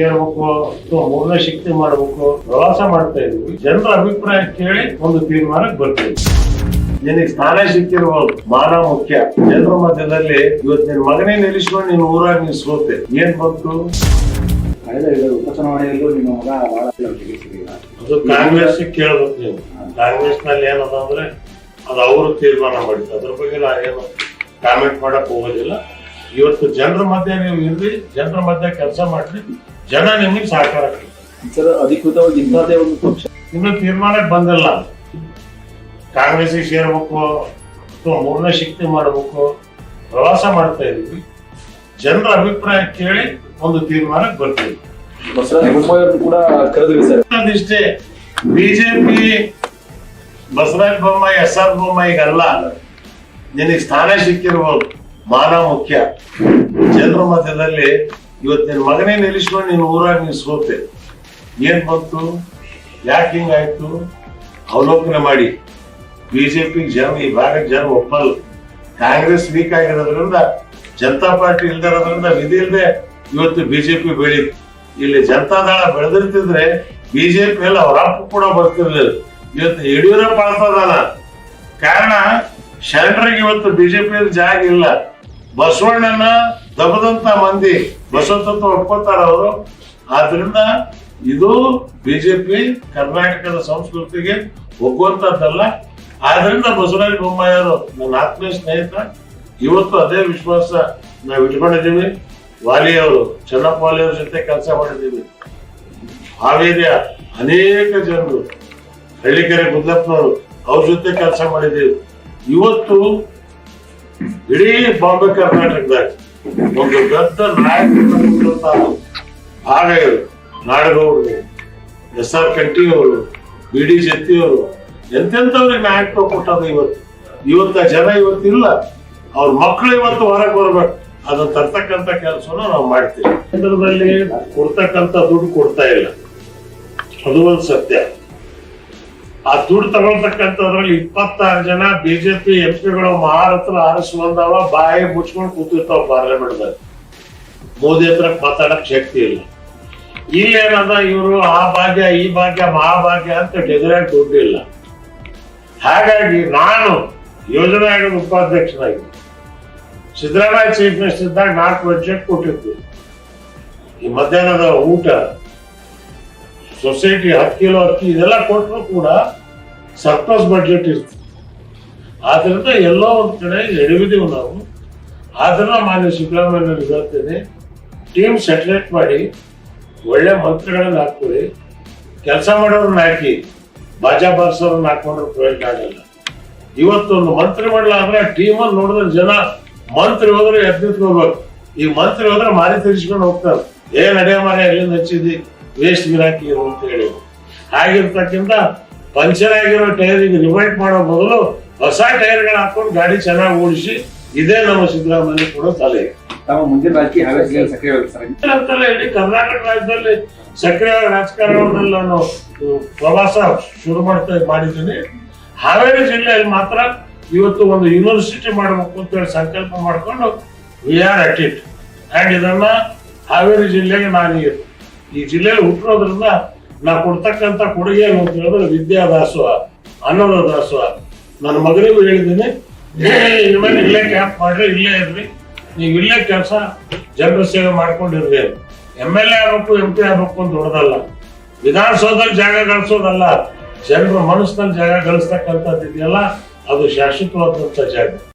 ಕೇಳ್ಬೇಕು ಅಥವಾ ಮೂರನೇ ಶಕ್ತಿ ಮಾಡಬೇಕು ಪ್ರವಾಸ ಮಾಡ್ತಾ ಇದ್ವಿ ಜನರ ಅಭಿಪ್ರಾಯ ಕೇಳಿ ಒಂದು ತೀರ್ಮಾನಕ್ಕೆ ಬರ್ತೀವಿ. ನಿನಗೆ ಸ್ಥಾನ ಸಿಕ್ಕಿರ್ಬೋದು ಮಾನ ಮುಖ್ಯ. ಜನರ ಮಧ್ಯದಲ್ಲಿ ಇವತ್ತು ನಿನ್ ಮಗನೇ ನಿಲ್ಲಿಸ್ಕೊಂಡು ನಿನ್ ಊರಾಗ ನೀನ್ ಸೋತೆ. ಏನ್ ಬಂತು? ಕಳೆದ ಉಪಚುನಾವಣೆಯಲ್ಲೂ ನಿಮ್ಮ ಮಗ ಬಹಳ ಅದು ಕಾಂಗ್ರೆಸ್ ಕೇಳ್ಬೇಕು ನೀವು ಕಾಂಗ್ರೆಸ್ನಲ್ಲಿ ಏನದ ಅಂದ್ರೆ ಅದು ಅವರು ತೀರ್ಮಾನ ಮಾಡಿದ್ದು. ಅದ್ರ ಬಗ್ಗೆ ಏನು ಕಾಮೆಂಟ್ ಮಾಡಕ್ ಹೋಗೋದಿಲ್ಲ. ಇವತ್ತು ಜನರ ಮಧ್ಯೆ ನೀವು ಇರ್ರಿ ಜನರ ಮಧ್ಯೆ ಕೆಲಸ ಮಾಡ್ರಿ. ಜನ ನಿಮಗೆ ಸಹಕಾರ. ಸರ್ ಅಧಿಕೃತವಾಗಿ ಇಂಥದ್ದೇ ಒಂದು ಪಕ್ಷ. ನಿಮ್ಮ ತೀರ್ಮಾನಕ್ಕೆ ಬಂದಿಲ್ಲ. ಕಾಂಗ್ರೆಸ್ಗೆ ಸೇರ್ಬೇಕು ಅಥವಾ ಮೂರನೇ ಶಕ್ತಿ ಮಾಡಬೇಕು ಪ್ರವಾಸ ಮಾಡ್ತಾ ಇದೀವಿ ಜನರ ಅಭಿಪ್ರಾಯ ಕೇಳಿ ಒಂದು ತೀರ್ಮಾನಕ್ಕೆ ಬರ್ತೀವಿ. ಅದಿಷ್ಟೇ BJP Basavaraja Bommai S R ಬೊಮ್ಮಾಯಿಗಲ್ಲ ನಿನಗೆ ಸ್ಥಾನ ಸಿಕ್ಕಿರ್ಬೋದು. ಮಾನ ಮುಖ್ಯ. ಜನರ ಮಧ್ಯದಲ್ಲಿ ಇವತ್ತು ನಿನ್ನ ಮಗನೇ ನಿಲ್ಲಿಸ್ಕೊಂಡು ನೀನು ಊರಾಗ ನೀನ್ ಸೋತೆ. ಏನ್ ಬಂತು ಯಾಕೆ ಹಿಂಗಾಯ್ತು? ಅವಲೋಕನ ಮಾಡಿ. ಬಿಜೆಪಿ ಜನ, ಈ ಭಾಗದ ಜನ ಒಪ್ಪಲ್ಲ. ಕಾಂಗ್ರೆಸ್ ವೀಕ್ ಆಗಿರೋದ್ರಿಂದ, ಜನತಾ ಪಾರ್ಟಿ ಇಲ್ದಿರೋದ್ರಿಂದ ವಿಧಿ ಇಲ್ಲದೆ ಇವತ್ತು ಬಿಜೆಪಿ ಬೆಳೀತು. ಇಲ್ಲಿ ಜನತಾದಳ ಬೆಳೆದಿರ್ತಿದ್ರೆ ಬಿಜೆಪಿ ಎಲ್ಲ ಅವ್ರ ಅಪ್ಪ ಕೂಡ ಬರ್ತಿರ್ಲಿಲ್ಲ. ಇವತ್ತು ಯಡಿಯೂರಪ್ಪ ಆಗ್ತದಾನ ಕಾರಣ, ಶರಣರಿಗೆ ಇವತ್ತು ಬಿಜೆಪಿ ಜಾಗ ಇಲ್ಲ. ಬಸವಣ್ಣನ ದಬದಂತ ಮಂದಿ ಬಸವತತ್ವ ಒಪ್ಕೋತಾರ ಅವರು. ಆದ್ರಿಂದ ಇದು ಬಿಜೆಪಿ ಕರ್ನಾಟಕದ ಸಂಸ್ಕೃತಿಗೆ ಒಗ್ಗುವಂತದ್ದಲ್ಲ. ಆದ್ರಿಂದ ಬಸವರಾಜ ಬೊಮ್ಮಾಯಿ ಅವರು ನನ್ನ ಆತ್ಮೀಯ ಸ್ನೇಹಿತ, ಇವತ್ತು ಅದೇ ವಿಶ್ವಾಸ ನಾವು ಇಟ್ಕೊಂಡಿದ್ದೀವಿ. ವಾಲಿಯವರು, ಚೆನ್ನಪ್ಪ ಜೊತೆ ಕೆಲಸ ಮಾಡಿದ್ದೀವಿ. ಹಾವೇರಿಯ ಅನೇಕ ಜನರು, ಹಳ್ಳಿಕೆರೆ ಗುದ್ದಪ್ಪನವರು ಅವ್ರ ಜೊತೆ ಕೆಲಸ ಮಾಡಿದ್ದೀವಿ. ಇವತ್ತು ಇಡೀ ಬಾಂಬೆ ಕರ್ನಾಟಕದಾಗ ಒಂದು ದೊಡ್ಡ ನಾಯಕ ಭಾಗ ನಾಡಗೌಡರು ಎಸ್ ಆರ್ ಅವರು ಬಿ ಡಿ ಜತ್ತಿ ಅವರು ಎಂತೆಂಥವ್ರಿಗೆ ನಾಯಕತ್ವ ಕೊಟ್ಟದ್ದು ಇವತ್ತು? ಇವತ್ತ ಜನ ಇವತ್ತಿಲ್ಲ. ಅವ್ರ ಮಕ್ಕಳು ಇವತ್ತು ಹೊರಗೆ ಬರ್ಬೇಕು. ಅದನ್ನ ತರ್ತಕ್ಕಂಥ ಕೆಲಸನ ನಾವು ಮಾಡ್ತೀವಿ. ಕೇಂದ್ರದಲ್ಲಿ ಕೊಡ್ತಕ್ಕಂಥ ದುಡ್ಡು ಕೊಡ್ತಾ ಇಲ್ಲ. ಅದು ಒಂದು ಸತ್ಯ. ಆ ದುಡ್ಡು ತಗೊಳ್ತಕ್ಕಂಥದ್ರಲ್ಲಿ ಇಪ್ಪತ್ತಾರು ಜನ ಬಿಜೆಪಿ ಎಂ ಪಿಗಳು ಮಹಾರತ್ರ ಆರಿಸಿ ಬಂದವ, ಬಾಯಿ ಮುಚ್ಕೊಂಡು ಕೂತಿರ್ತಾವ ಪಾರ್ಲಿಮೆಂಟ್ದಲ್ಲಿ ಮೋದಿ ಹತ್ರ ಮಾತಾಡಕ್ ಶಕ್ತಿ ಇಲ್ಲ. ಇಲ್ಲೇನದ ಇವರು, ಆ ಭಾಗ್ಯ, ಈ ಭಾಗ್ಯ ಮಹಾಭಾಗ್ಯ ಅಂತ ಡಿಗ್ರಿಯಾಗಿ ದುಡ್ಡು ಇಲ್ಲ. ಹಾಗಾಗಿ ನಾನು ಯೋಜನಾ ಆಯೋಗದ ಉಪಾಧ್ಯಕ್ಷನಾಗಿ, ಸಿದ್ದರಾಮಯ್ಯ ಚೀಫ್ ಮಿನಿಸ್ಟರ್ ಇದ್ದಾಗ ನಾಲ್ಕು ಬಜೆಟ್ ಕೊಟ್ಟಿರ್ತೀವಿ ಈ ಮಧ್ಯಾಹ್ನದ ಊಟ ಸೊಸೈಟಿ ಹತ್ತು ಕಿಲೋ ಅಕ್ಕಿ ಇದೆಲ್ಲ ಕೊಟ್ಟರು ಕೂಡ ಸರ್ಪ್ಲಸ್ ಬಡ್ಜೆಟ್ ಇರ್ತದೆ ಆದ್ರಿಂದ ಎಲ್ಲೋ ಒಂದು ಕಡೆ ಎಡವಿದೀವಿ ನಾವು. ಆದ್ರಿಂದ ಮಾನ್ಯ ಸಿದ್ದರಾಮಯ್ಯ ಹೇಳ್ತೇನೆ ಟೀಮ್ ಸೆಟ್ರೇಟ್ ಮಾಡಿ, ಒಳ್ಳೆ ಮಂತ್ರಿಗಳನ್ನ ಹಾಕ್ತೀವಿ ಕೆಲಸ ಮಾಡೋರನ್ನ ಹಾಕಿ, ಬಾಜಾ ಬಾರಿಸೋರನ್ನ ಹಾಕೊಂಡ್ರೆ ಪ್ರಯೋಜನ ಆಗಲ್ಲ. ಇವತ್ತೊಂದು ಮಂತ್ರಿ ಮಾಡಲ ಅಂದ್ರೆ ಟೀಮ್ ಅನ್ನು ನೋಡಿದ್ರೆ ಜನ ಮಂತ್ರಿ ಹೋದ್ರೆ ಎದ್ದು ಹೋಗ್ಬೇಕು ಈ ಮಂತ್ರಿ ಹೋದ್ರೆ ಮಾರಿ ತಿರ್ಸ್ಕೊಂಡು ಹೋಗ್ತಾರೆ. ಏನ್ ನಡೆಯ ಮಾರಿ ಎಲ್ಲಿಂದ ಹಚ್ಚಿದಿ? ವೇಸ್ಟ್ ಗಿರಾಕಿ ಇರು ಅಂತ ಹೇಳಿ. ಆಗಿರ್ತಕ್ಕಂಥ ಪಂಚರ್ ಆಗಿರೋ ಟೈರಿಗೆ ರಿವೈಟ್ ಮಾಡೋ ಮೊದಲು ಹೊಸ ಟೈರ್ಗಳು ಹಾಕೊಂಡು ಗಾಡಿ ಚೆನ್ನಾಗಿ ಓಡಿಸಿ ಇದೇ ನಮ್ಮ ಸಿದ್ದರಾಮಯ್ಯ ಕೂಡ ತಲೆ. ತಮ್ಮ ಮುಂದಿನ ರಾಜಕೀಯ ಅಂತಲ್ಲ ಇಡೀ ಕರ್ನಾಟಕ ರಾಜ್ಯದಲ್ಲಿ ಸಕ್ರಿಯ ರಾಜಕಾರಣದಲ್ಲಿ ನಾನು ಪ್ರವಾಸ ಶುರು ಮಾಡ್ತಾ ಮಾಡಿದ್ದೀನಿ. ಹಾವೇರಿ ಜಿಲ್ಲೆಯಲ್ಲಿ ಮಾತ್ರ ಇವತ್ತು ಒಂದು ಯೂನಿವರ್ಸಿಟಿ ಮಾಡಬೇಕು ಅಂತ ಹೇಳಿ ಸಂಕಲ್ಪ ಮಾಡಿಕೊಂಡು we are at it and ಇದನ್ನ ಹಾವೇರಿ ಜಿಲ್ಲೆಗೆ ನಾನು ಈ- ಜಿಲ್ಲೆಯಲ್ಲಿ ಹುಟ್ಟಿರೋದ್ರಿಂದ ನಾ ಕೊಡ್ತಕ್ಕಂಥ ಕೊಡುಗೆ ಏನು ಅಂತ ಹೇಳಿದ್ರೆ ವಿದ್ಯಾ ಅನ್ನದ ನನ್ನ ಮಗನಿಗೂ ಹೇಳಿದ್ದೀನಿ ಇಲ್ಲೇ ಕ್ಯಾಂಪ್ ಮಾಡ್ರಿ, ಇಲ್ಲೇ ಇರ್ರಿ. ನೀವು ಇಲ್ಲೇ ಕೆಲಸ, ಜನರ ಸೇವೆ ಮಾಡ್ಕೊಂಡಿರ್ರಿ ಎಂ ಎಲ್ ಎ ಆಗಬೇಕು ಎಂ ಪಿ ಆಗ್ಬೇಕು ಅಂತ ದೊಡ್ಡದಲ್ಲ. ವಿಧಾನಸೌಧದಲ್ಲಿ ಜಾಗ ಗಳಿಸೋದಲ್ಲ. ಜನರ ಮನಸ್ಸಿನಲ್ಲಿ ಜಾಗ ಗಳಿಸ್ತಕ್ಕಂಥದ್ದು ಇದೆಯಲ್ಲ ಅದು ಶಾಶ್ವತವಾದಂಥ ಜಾಗ.